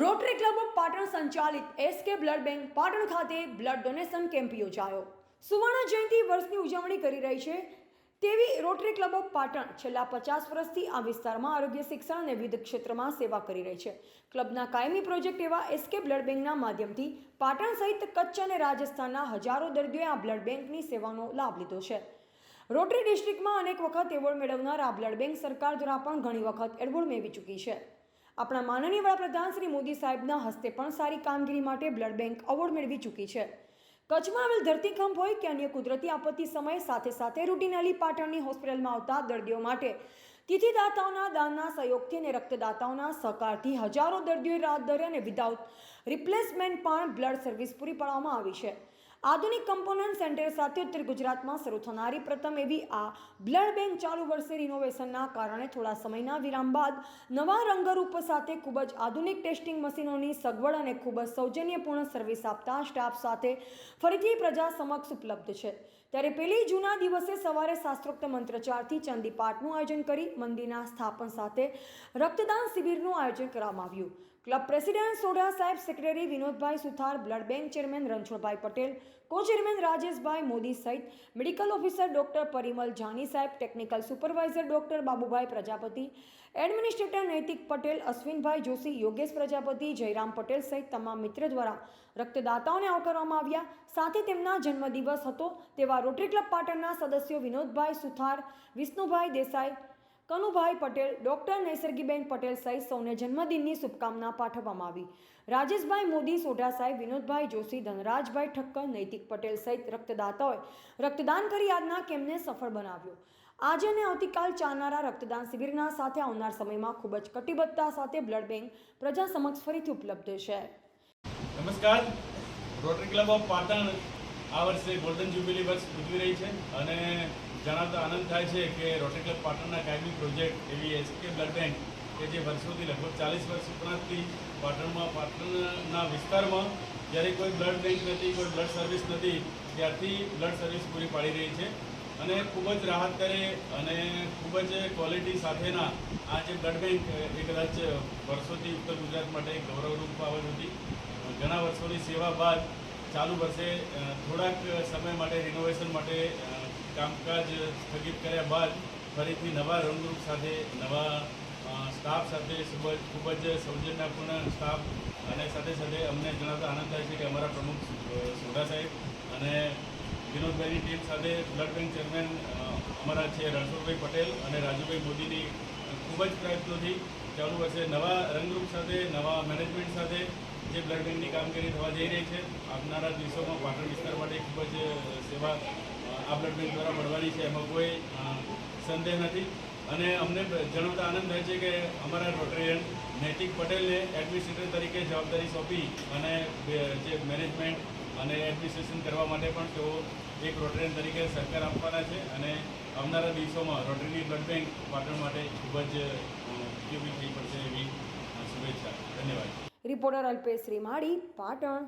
Rotary club of Patan સંચાલિત SK blood bank Patan ખાતે blood donation camp યોજાયો. સુવર્ણ જયંતિ વર્ષની ઉજવણી કરી રહી છે. તેવી રોટરી ક્લબ ઓફ પાટણ છેલ્લા પચાસ વર્ષથી આ વિસ્તારમાં આરોગ્ય, શિક્ષણ અને વિવિધ ક્ષેત્રમાં સેવા કરી રહી છે. ક્લબના કાયમી પ્રોજેક્ટ એવા એસકે બ્લડ બેંકના માધ્યમથી પાટણ સહિત કચ્છ અને રાજસ્થાનના હજારો દર્દીઓએ આ બ્લડ બેંકની સેવાનો લાભ લીધો છે. રોટરી ડિસ્ટ્રિક્ટમાં અનેક વખત એવોર્ડ મેળવનાર આ બ્લડ બેંક સરકાર દ્વારા પણ ઘણી વખત એવોર્ડ મેળવી ચૂકી છે. આપણા માનનીય વડાપ્રધાન શ્રી મોદી સાહેબના હસ્તે પણ સારી કામગીરી માટે બ્લડ બેંક એવોર્ડ મેળવી ચૂકી છે. કચ્છમાં આવેલ ધરતીકંપ હોય કે અન્ય કુદરતી આપત્તિ સમયે સાથે સાથે રૂટીનલી પાટણની હોસ્પિટલમાં આવતા દર્દીઓ માટે તિથિદાતાઓના દાનના સહયોગથી અને રક્તદાતાઓના સહકારથી હજારો દર્દીઓએ રાત દરે અને વિધાઉટ રિપ્લેસમેન્ટ પણ બ્લડ સર્વિસ પૂરી પાડવામાં આવી છે. આધુનિક કમ્પોનન્ટ સેન્ટર સાથે ઉત્તર ગુજરાતમાં શરૂ થનારી પ્રથમ એવી આ બ્લડ બેંક ચાલુ વર્ષે રિનોવેશનના કારણે થોડા સમયના વિરામ બાદ નવા રંગરૂપ સાથે ખૂબ જ આધુનિક ટેસ્ટિંગ મશીનોની સગવડ અને ખૂબ જ સૌજન્યપૂર્ણ સર્વિસ આપતા સ્ટાફ સાથે ફરીથી પ્રજા સમક્ષ ઉપલબ્ધ છે. ત્યારે પહેલી જૂના દિવસે સવારે શાસ્ત્રોક્ત મંત્રચારથી ચંદી પાઠનું આયોજન કરી મંદિરના સ્થાપન સાથે રક્તદાન શિબિરનું આયોજન કરવામાં આવ્યું. ક્લબ પ્રેસિડેન્ટ સોઢા સાહેબ secretary Vinodbhai Suthar, blood bank chairman Ranchhodbhai Patel co chairman Rajeshbhai Modi સહિત medical officer doctor Parimal Jani સાહેબ, technical supervisor doctor Babubhai Prajapati, administrator Naitik Patel, Ashwinbhai Joshi, Yogesh Prajapati, Jairam Patel સહિત તમામ મિત્ર દ્વારા રક્તદાતાઓને આવકારવામાં આવ્યા. સાથે તેમના જન્મદિવસ હતો તેવા રોટરી ક્લબ પાટણના સદસ્યો વિનોદભાઈ સુથાર, વિષ્ણુભાઈ દેસાઈ કનુભાઈ પટેલ, ડોક્ટર નૈસર્ગીબેન પટેલ સહિત સૌને જન્મદિનની શુભકામના પાઠવવામાં આવી. રાજેશભાઈ મોદી સોઢા સાહેબ વિનોદભાઈ જોશી, ધનરાજભાઈ ઠક્કર, નૈતિક પટેલ સહિત રક્તદાતાઓએ રક્તદાન કરી આજના કેમ્પને સફળ બનાવ્યો. આજે અને આવતીકાલ ચાલનારા રક્તદાન શિબિરના સાથે આવનાર સમયમાં ખૂબ જ કટિબદ્ધતા સાથે બ્લડ બેંક પ્રજા સમક્ષ ફરીથી ઉપલબ્ધ છે. નમસ્કાર. રોટરી ક્લબ ઓફ પાટણ આ વર્ષે ગોલ્ડન જ્યુબિલી વર્ષ ઉજવી રહી છે અને જણાવતા આનંદ થાય છે કે રોટરી ક્લબ પાટણના કાયમી પ્રોજેક્ટ એવી એસકે બ્લડ બેંક કે જે વર્ષોથી લગભગ ચાલીસ વર્ષ ઉપરાંતથી પાટણમાં, પાટણના વિસ્તારમાં જ્યારે કોઈ બ્લડ બેંક નથી, કોઈ બ્લડ સર્વિસ નથી, ત્યારથી બ્લડ સર્વિસ પૂરી પાડી રહી છે. અને ખૂબ જ રાહત કરે અને ખૂબ જ ક્વોલિટી સાથેના આ જે બ્લડ બેંક એ કદાચ વર્ષોથી ઉત્તર ગુજરાત માટે ગૌરવરૂપ બાબત હતી. ઘણા વર્ષોની સેવા બાદ ચાલુ વર્ષે થોડાક સમય માટે રિનોવેશન માટે કામકાજ સ્થગિત કર્યા બાદ ફરીથી નવા રંગરૂપ સાથે, નવા સ્ટાફ સાથે ખૂબ જ સૌજન્યપૂર્ણ સ્ટાફ અને સાથે સાથે અમને જણાવતા આનંદ થાય છે કે અમારા પ્રમુખ સોઢા સાહેબ અને વિનોદભાઈની ટીમ સાથે બ્લડ બેંક ચેરમેન અમારા છે રણછોડભાઈ પટેલ અને રાજુભાઈ મોદીની ખૂબ જ પ્રયત્નોથી ચાલુ વર્ષે નવા રંગરૂપ સાથે, નવા મેનેજમેન્ટ સાથે જે બ્લડ બેંકની કામગીરી થવા જઈ રહી છે, આવનારા દિવસોમાં પાટણ વિસ્તાર માટે ખૂબ જ સેવા આ બેંક દ્વારા મળવાની છે, એમાં કોઈ સંદેહ નથી. અને અમને જણાવતા આનંદ થાય છે કે અમારા રોટરિયન નૈતિક પટેલને એડમિનિસ્ટ્રેટર તરીકે જવાબદારી સોંપી અને જે મેનેજમેન્ટ અને એડમિનિસ્ટ્રેશન કરવા માટે પણ તેઓ એક રોટરિયન તરીકે સહકાર આપવાના છે અને આવનારા દિવસોમાં રોટરીની બ્લડ બેંક પાટણ માટે ખૂબ જ ઉપયોગી થઈ પડશે એવી શુભેચ્છા. ધન્યવાદ. રિપોર્ટર અલ્પેશ શ્રીમાળી, પાટણ.